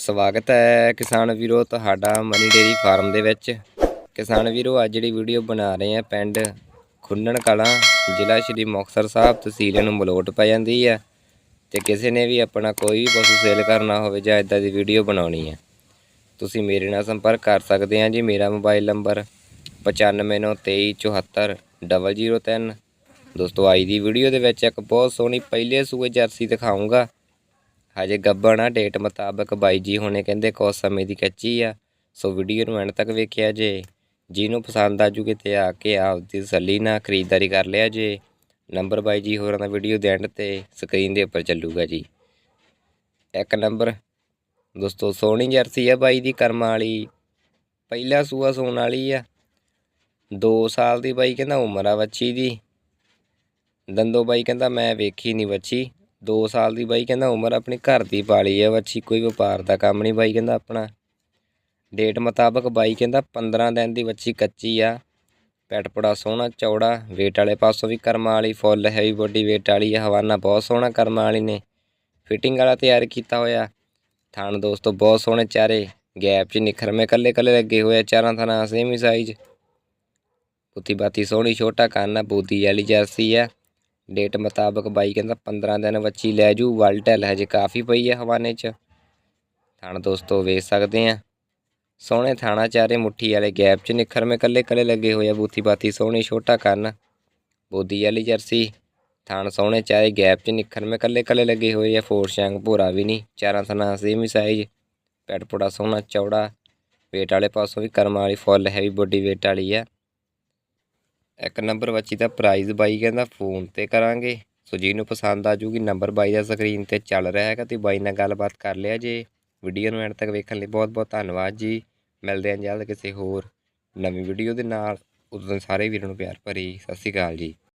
ਸਵਾਗਤ ਹੈ ਕਿਸਾਨ ਵੀਰੋ ਤੁਹਾਡਾ ਮਨੀ ਡੇਰੀ ਫਾਰਮ ਦੇ ਵਿੱਚ। ਕਿਸਾਨ ਵੀਰੋ, ਅੱਜ ਜਿਹੜੀ ਵੀਡੀਓ ਬਣਾ ਰਹੇ ਆ ਪਿੰਡ ਖੁੰਨਣ ਕਲਾਂ, ਜ਼ਿਲ੍ਹਾ ਸ਼੍ਰੀ ਮੁਕਤਸਰ ਸਾਹਿਬ, ਤਹਿਸੀਲ ਨੂੰ ਮਲੋਟ ਪੈ ਜਾਂਦੀ ਹੈ ਤੇ ਕਿਸੇ ਨੇ ਵੀ ਆਪਣਾ ਕੋਈ ਵੀ ਪਸ਼ੂ ਸੇਲ ਕਰਨਾ ਹੋਵੇ ਜਾਂ ਇਦਾਂ ਦੀ ਵੀਡੀਓ ਬਣਾਉਣੀ ਹੈ, ਤੁਸੀਂ ਮੇਰੇ ਨਾਲ ਸੰਪਰਕ ਕਰ ਸਕਦੇ ਆ ਜੀ। ਮੇਰਾ ਮੋਬਾਈਲ ਨੰਬਰ 9593244003 ਦੋਸਤੋ, ਅੱਜ ਦੀ ਵੀਡੀਓ ਦੇ ਵਿੱਚ ਇੱਕ ਬਹੁਤ ਸੋਹਣੀ ਪਹਿਲੇ ਸੂਏ ਜਰਸੀ ਦਿਖਾਉਂਗਾ ਹਜੇ ਗੱਬਣ ਆ ਡੇਟ ਮੁਤਾਬਕ ਬਾਈ ਜੀ ਹੁਣੇ ਕਹਿੰਦੇ ਕੁਝ ਸਮੇਂ ਦੀ ਕੱਚੀ ਆ। ਸੋ ਵੀਡੀਓ ਨੂੰ ਐਂਡ ਤੱਕ ਵੇਖਿਆ ਜੇ। ਜਿਹਨੂੰ ਪਸੰਦ ਆ ਆਜੂ ਕਿਤੇ ਆ ਕੇ ਆਪਦੀ ਤਸੱਲੀ ਨਾਲ ਖਰੀਦਦਾਰੀ ਕਰ ਲਿਆ ਜੇ। ਨੰਬਰ ਬਾਈ ਜੀ ਹੋਰਾਂ ਦਾ ਵੀਡੀਓ ਦੇ ਐਂਡ ਤੇ ਸਕਰੀਨ ਦੇ ਉੱਪਰ ਚੱਲੂਗਾ ਜੀ। ਇੱਕ ਨੰਬਰ। ਦੋਸਤੋ, ਸੋਹਣੀ ਜਰਸੀ ਆ ਬਾਈ ਦੀ ਕਰਮਾਂ ਵਾਲੀ। ਪਹਿਲਾ ਸੂਆ ਸੋਣ ਵਾਲੀ ਆ। 2 ਸਾਲ ਦੀ ਬਾਈ ਕਹਿੰਦਾ ਉਮਰ ਆ ਬੱਚੀ ਦੀ। ਦੰਦੋ ਬਾਈ ਕਹਿੰਦਾ ਮੈਂ ਵੇਖੀ ਨਹੀਂ ਬੱਚੀ 2 ਸਾਲ ਦੀ ਬਾਈ ਕਹਿੰਦਾ ਉਮਰ ਆਪਣੇ ਘਰ ਦੀ ਪਾਲੀ ਹੈ ਬੱਚੀ ਕੋਈ ਵਪਾਰ ਦਾ ਕੰਮ ਨਹੀਂ ਬਾਈ ਕਹਿੰਦਾ ਆਪਣਾ। ਡੇਟ ਮੁਤਾਬਕ ਬਾਈ ਕਹਿੰਦਾ 15 ਦਿਨ ਦੀ ਬੱਚੀ ਕੱਚੀ ਆ, ਪੈਟ ਬੜਾ ਸੋਹਣਾ, ਚੌੜਾ ਵੇਟ ਵਾਲੇ ਪਾਸੋਂ ਵੀ ਕਰਮਾਂ ਵਾਲੀ, ਫੁੱਲ ਹੈਵੀ ਬੋਡੀ ਵੇਟ ਵਾਲੀ ਆ, ਹਵਾਨਾ ਬਹੁਤ ਸੋਹਣਾ ਕਰਮਾਂ ਵਾਲੀ ਨੇ। ਫਿਟਿੰਗ ਵਾਲਾ ਤਿਆਰ ਕੀਤਾ ਹੋਇਆ। ਥਣ ਦੋਸਤੋ ਬਹੁਤ ਸੋਹਣੇ ਚਾਰੇ, ਗੈਪ 'ਚ ਨਿਖਰਮੇ ਕੱਲੇ ਕੱਲੇ ਲੱਗੇ ਹੋਏ ਚਾਰਾਂ ਥਣਾ ਸੇਮ ਹੀ ਸਾਈਜ਼ ਪੁੱਤੀ ਬਾਤੀ ਸੋਹਣੀ, ਛੋਟਾ ਕੰਨ ਆ, ਬੋਦੀ ਵਾਲੀ ਜਰਸੀ ਆ। ਡੇਟ ਮੁਤਾਬਕ ਬਾਈ ਕਹਿੰਦਾ 15 ਦਿਨ ਬੱਚੀ ਲੈ ਜੂ ਵਲਟਲ ਹਜੇ ਕਾਫੀ ਪਈ ਹੈ ਹਵਾਨੇ 'ਚ। ਥਣ ਦੋਸਤੋ ਵੇਖ ਸਕਦੇ ਆ ਸੋਹਣੇ ਥਾਣਾ ਚਾਰੇ ਮੁੱਠੀ ਵਾਲੇ ਗੈਪ 'ਚ ਨਿਖਰਮੇ ਕੱਲੇ ਕੱਲੇ ਲੱਗੇ ਹੋਏ ਆ, ਬੂਥੀ ਬਾਤੀ ਸੋਹਣੀ ਛੋਟਾ ਕੰਨ ਬੋਦੀ ਵਾਲੀ ਜਰਸੀ, ਥਾਣ ਸੋਹਣੇ ਚਾਰੇ ਗੈਪ 'ਚ ਨਿਖਰਮੇ ਕੱਲੇ ਕੱਲੇ ਲੱਗੇ ਹੋਏ ਆ, ਫੋਰ ਸ਼ੈਂਗ ਭੋਰਾ ਵੀ ਨਹੀਂ, ਚਾਰਾਂ ਥਣਾ ਸੇਮ ਹੀ ਸਾਈਜ਼ ਪੈਟ ਪੁੜਾ ਸੋਹਣਾ ਚੌੜਾ ਵੇਟ ਵਾਲੇ ਪਾਸੋਂ ਵੀ ਕਰਮਾਂ ਵਾਲੀ ਫੁੱਲ ਹੈਵੀ ਬੋਡੀ ਵੇਟ ਵਾਲੀ ਆ। ਇੱਕ ਨੰਬਰ ਬੱਚੀ ਦਾ ਪ੍ਰਾਈਜ਼ ਬਾਈ ਕਹਿੰਦਾ ਫੋਨ ਤੇ ਕਰਾਂਗੇ। ਸੋ ਜਿਹਨੂੰ ਪਸੰਦ ਆ ਜੂਗੀ ਨੰਬਰ ਬਾਈ ਦਾ ਸਕਰੀਨ ਤੇ ਚੱਲ ਰਿਹਾ ਹੈਗਾ ਤੇ ਬਾਈ ਨਾਲ ਗੱਲਬਾਤ ਕਰ ਲਿਆ ਜੇ। ਵੀਡੀਓ ਨੂੰ ਐਂਡ ਤੱਕ ਵੇਖਣ ਲਈ ਬਹੁਤ ਬਹੁਤ ਧੰਨਵਾਦ ਜੀ। ਮਿਲਦੇ ਹਾਂ ਜਲਦ ਕਿਸੇ ਹੋਰ ਨਵੀਂ ਵੀਡੀਓ ਦੇ ਨਾਲ। ਉਦੋਂ ਤੱਕ ਸਾਰੇ ਵੀਰਾਂ ਨੂੰ ਪਿਆਰ ਭਰੀ ਸਤਿ ਸ਼੍ਰੀ ਅਕਾਲ ਜੀ।